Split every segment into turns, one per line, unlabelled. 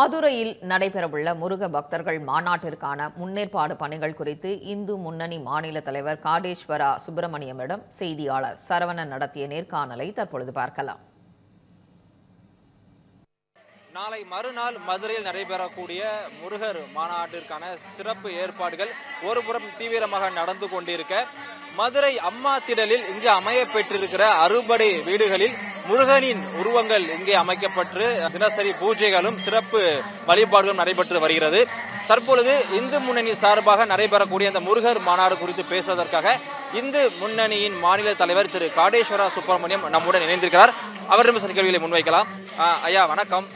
மதுரையில் நடைபெறவுள்ள முருக பக்தர்கள் மாநாட்டிற்கான முன்னேற்பாடு பணிகள் குறித்து இந்து முன்னணி மாநில தலைவர் காடேஸ்வரா சுப்பிரமணியமிடம் செய்தியாளர் சரவணன் நடத்திய நேர்காணலை தற்பொழுது பார்க்கலாம்.
நாளை மறுநாள் மதுரையில் நடைபெறக்கூடிய முருகர் மாநாட்டிற்கான சிறப்பு ஏற்பாடுகள் ஒருபுறம் தீவிரமாக நடந்து கொண்டிருக்க மதுரை அம்மா திடலில் இங்கு அமைய பெற்றிருக்கிற அறுபடை வீடுகளில் முருகனின் உருவங்கள் இங்கே அமைக்கப்பட்டு தினசரி பூஜைகளும் சிறப்பு வழிபாடுகளும் நடைபெற்று வருகிறது. தற்பொழுது இந்து முன்னணி சார்பாக நடைபெறக்கூடிய அந்த முருகர் மாநாடு குறித்து பேசுவதற்காக இந்து முன்னணியின் மாநில தலைவர் திரு காடேஸ்வரா சுப்பிரமணியம் நம்முடன் இணைந்திருக்கிறார். அவரிடம் சில கேள்விகளை முன்வைக்கலாம். ஐயா வணக்கம்.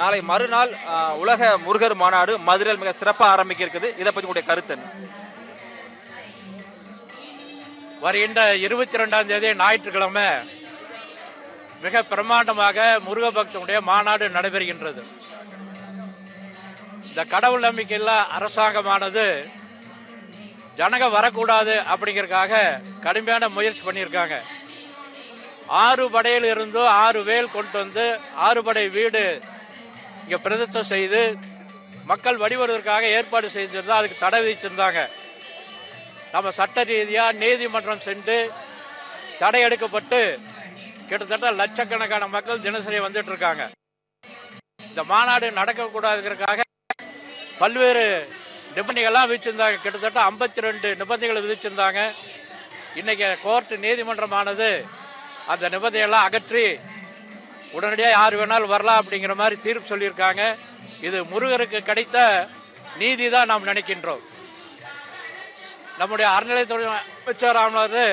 நாளை மறுநாள் உலக முருகர் மாநாடு மதுரையில் மிக சிறப்பாக ஆரம்பிக்க இருக்குது. இதை பற்றி உங்களுடைய கருத்து என்ன?
வருகின்ற இருபத்தி ரெண்டாம் தேதி ஞாயிற்றுக்கிழமை மிக பிரமாண்டமாக முருக பக்தனுடைய மாநாடு நடைபெறுகின்றது. இந்த கடவுள் நம்பிக்கையில்லா அரசாங்கமானது ஜனங்க வரக்கூடாது அப்படிங்கிறதுக்காக கடுமையான முயற்சி பண்ணியிருக்காங்க. ஆறு படையில் இருந்து ஆறு வேல் கொண்டு வந்து ஆறு படை வீடு இங்கே பிரதிஷ்டம் செய்து மக்கள் வழிபடுவதற்காக ஏற்பாடு செஞ்சிருந்தா அதுக்கு தடை விதிச்சிருந்தாங்க. நம்ம சட்ட ரீதியாக நீதிமன்றம் சென்று தடை எடுக்கப்பட்டு கிட்டத்தட்ட லட்சக்கணக்கான மக்கள் தினசரி வந்துட்டு இருக்காங்க. இந்த மாநாடு நடக்கக்கூடாதுங்கிறதுக்காக பல்வேறு நிபந்தனைகள்லாம் விதிச்சிருந்தாங்க. கிட்டத்தட்ட ஐம்பத்தி ரெண்டு நிபந்தனைகளை விதிச்சிருந்தாங்க. இன்னைக்கு கோர்ட்டு நீதிமன்றமானது அந்த நிபந்தனைகள்லாம் அகற்றி உடனடியாக யார் வேணாலும் வரலாம் அப்படிங்கிற மாதிரி தீர்ப்பு சொல்லியிருக்காங்க. இது முருகருக்கு கிடைத்த நீதி தான் நாம் நினைக்கின்றோம். நம்முடைய அறநிலையத்துறை அமைச்சர் ஆனது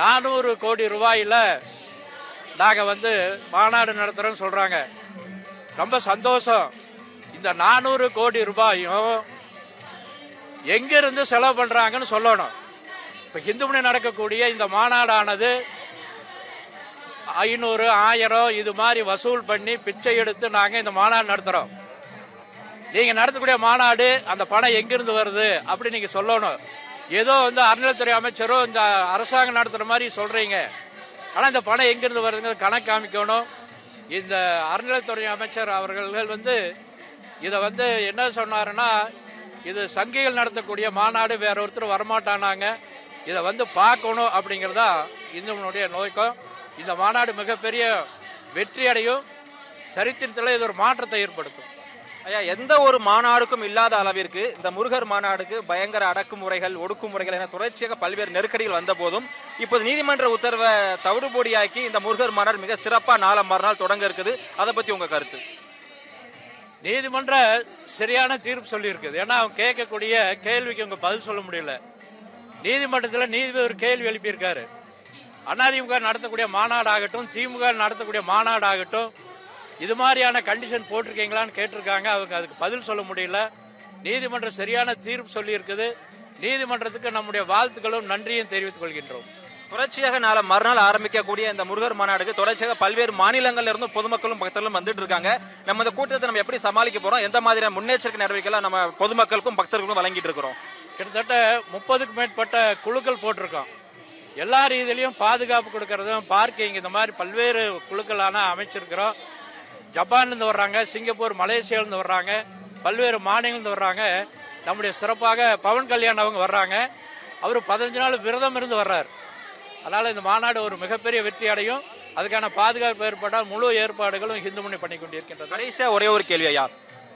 நானூறு கோடி ரூபாயில் நாங்கள் வந்து மாநாடு நடத்துகிறோம்னு சொல்கிறாங்க ரொம்ப சந்தோஷம். இந்த நானூறு கோடி ரூபாயும் எங்கிருந்து செலவு பண்ணுறாங்கன்னு சொல்லணும். இப்போ ஹிந்து மணி நடக்கக்கூடிய இந்த மாநாடானது ஐநூறு ஆயிரம் இது மாதிரி வசூல் பண்ணி பிச்சை எடுத்து நாங்கள் இந்த மாநாடு நடத்துகிறோம் நீங்கள் நடத்தக்கூடிய மாநாடு அந்த பணம் எங்கிருந்து வருது அப்படி நீங்கள் சொல்லணும். ஏதோ வந்து அறநிலைத்துறை அமைச்சரும் இந்த அரசாங்கம் நடத்துற மாதிரி சொல்றீங்க. ஆனா இந்த பணம் எங்கிருந்து வருதுங்க கணக்கு காமிக்கணும். இந்த அறநிலைத்துறை அமைச்சர் அவர்கள் வந்து இதை வந்து என்ன சொன்னாருன்னா இது சங்கிகள் நடத்தக்கூடிய மாநாடு வேற ஒருத்தர் வரமாட்டானாங்க. இதை வந்து பார்க்கணும் அப்படிங்கிறதா இந்துவனுடைய நோக்கம். இந்த மாநாடு மிகப்பெரிய வெற்றி அடையும் சரித்திரத்தில் இது ஒரு மாற்றத்தை ஏற்படுத்தும்.
ஐயா எந்த ஒரு மாநாடுக்கும் இல்லாத அளவிற்கு இந்த முருகர் மாநாடுக்கு பயங்கர அடக்குமுறைகள் ஒடுக்குமுறைகள் என தொடர்ச்சியாக பல்வேறு நெருக்கடிகள் வந்த போதும் இப்போது நீதிமன்ற உத்தரவை தவிடுபொடியாக்கி இந்த முருகர் மாநாடு மிக சிறப்பாக நாளை மறுநாள் தொடங்க இருக்குது. அதை பற்றி உங்கள் கருத்து?
நீதிமன்ற சரியான தீர்ப்பு சொல்லியிருக்குது. ஏன்னா அவங்க கேட்கக்கூடிய கேள்விக்கு அவங்க பதில் சொல்ல முடியல. நீதிமன்றத்தில் நீதிபதி ஒரு கேள்வி எழுப்பியிருக்காரு. அதிமுக நடத்தக்கூடிய மாநாடு ஆகட்டும் திமுக நடத்தக்கூடிய மாநாடு ஆகட்டும் இது மாதிரியான கண்டிஷன் போட்டிருக்கீங்களான்னு கேட்டிருக்காங்க. அவங்க அதுக்கு பதில் சொல்ல முடியல. நீதிமன்றம் சரியான தீர்ப்பு சொல்லியிருக்குது. நீதிமன்றத்துக்கு நம்முடைய வாழ்த்துக்களும் நன்றியும் தெரிவித்துக் கொள்கின்றோம்.
தொடர்ச்சியாக நாளை மறுநாள் ஆரம்பிக்கக்கூடிய இந்த முருகர் மாநாடுக்கு தொடர்ச்சியாக பல்வேறு மாநிலங்கள்ல இருந்து பொதுமக்களும் பக்தர்களும் வந்துட்டு இருக்காங்க. நம்ம இந்த கூட்டத்தை நம்ம எப்படி சமாளிக்க போறோம்? எந்த மாதிரியான முன்னெச்சரிக்கை நடவடிக்கைகளை நம்ம பொதுமக்களுக்கும் பக்தர்களுக்கும் வழங்கிட்டு இருக்கிறோம்?
கிட்டத்தட்ட முப்பதுக்கும் மேற்பட்ட குழுக்கள் போட்டிருக்கோம். எல்லா ரீதியிலையும் பாதுகாப்பு கொடுக்கறதும் பார்க்கிங் இந்த மாதிரி பல்வேறு குழுக்களான அமைச்சிருக்கிறோம். ஜப்பான்லேருந்து வர்றாங்க சிங்கப்பூர் மலேசியாவிலேருந்து வர்றாங்க பல்வேறு மாநிலங்கள்லேருந்து வர்றாங்க. நம்முடைய சிறப்பாக பவன் கல்யாண் அவங்க வர்றாங்க. அவர் பதினஞ்சு நாள் விரதம் இருந்து வர்றார். அதனால் இந்த மாநாடு ஒரு மிகப்பெரிய வெற்றி அடையும். அதுக்கான பாதுகாப்பு ஏற்பாடால் முழு ஏற்பாடுகளும் இந்து முன்னணி பண்ணி கொண்டிருக்கின்றது.
கடைசியா ஒரே ஒரு கேள்வி ஐயா.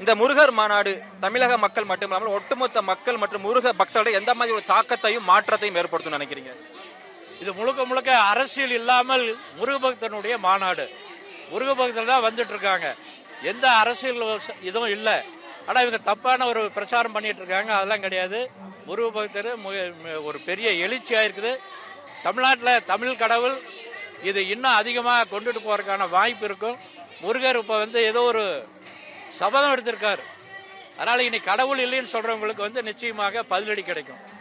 இந்த முருகர் மாநாடு தமிழக மக்கள் மட்டுமில்லாமல் ஒட்டுமொத்த மக்கள் மற்றும் முருக பக்தர்களை எந்த மாதிரி ஒரு தாக்கத்தையும் மாற்றத்தையும் ஏற்படுத்தும் நினைக்கிறீங்க?
இது முழுக்க முழுக்க அரசியல் இல்லாமல் முருகபக்தனுடைய மாநாடு. முருகபக்தர் தான் வந்துட்டு இருக்காங்க எந்த அரசியல் இதுவும் இல்லை. ஆனால் இவங்க தப்பான ஒரு பிரச்சாரம் பண்ணிட்டு இருக்காங்க அதெல்லாம் கிடையாது. முருகபக்தர் மு- ஒரு பெரிய எழுச்சியாக இருக்குது தமிழ்நாட்டில் தமிழ் கடவுள் இது இன்னும் அதிகமாக கொண்டுட்டு போகிறதுக்கான வாய்ப்பு இருக்கும். முருகர் இப்போ வந்து ஏதோ ஒரு சபதம் எடுத்திருக்கார். அதனால் இனி கடவுள் இல்லைன்னு சொல்கிறவங்களுக்கு வந்து நிச்சயமாக பதிலடி கிடைக்கும்.